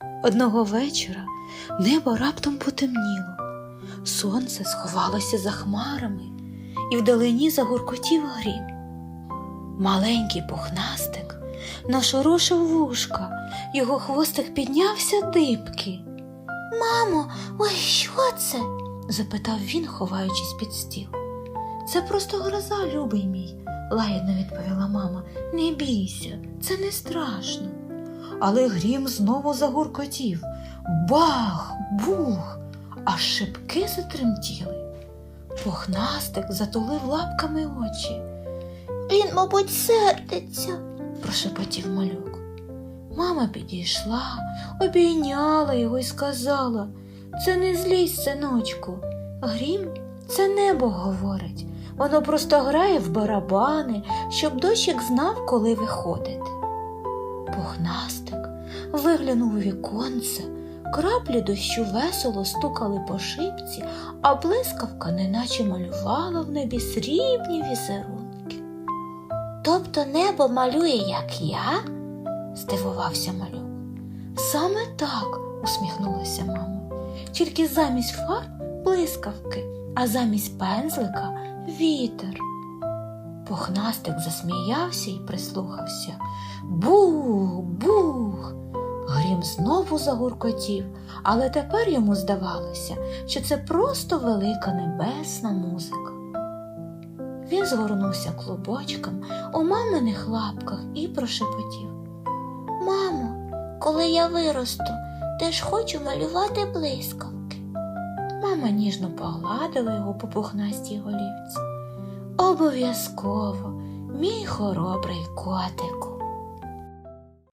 Одного вечора небо раптом потемніло, сонце сховалося за хмарами, і вдалині загуркотів грім. Маленький пухнастик нашорошив вушка, його хвостик піднявся дибки. Мамо, ой, що це? запитав він, ховаючись під стіл. Це просто гроза, любий мій, лагідно відповіла мама. Не бійся, це не страшно. Але грім знову загуркотів. Бах, бух, аж шибки затремтіли. Пухнастик затулив лапками очі. Він, мабуть, сердиться, прошепотів малюк. Мама підійшла, обійняла його і сказала це не злість, синочку. Грім це небо говорить. Воно просто грає в барабани, щоб дощик знав, коли виходити. Пухнастик виглянув у віконце, краплі дощу весело стукали по шибці, а блискавка неначе малювала в небі срібні візерунки. Тобто небо малює, як я? здивувався малюк. Саме так, усміхнулася мама. Тільки замість фарб блискавки, а замість пензлика вітер. Пухнастик засміявся і прислухався. Бух, бух. Грім знову загуркотів, але тепер йому здавалося, що це просто велика небесна музика. Він згорнувся клубочком у маминих лапках і прошепотів. Мамо, коли я виросту, теж хочу малювати блискавки. Мама ніжно погладила його по пухнастій голівці. Обов'язково, мій хоробрий котику.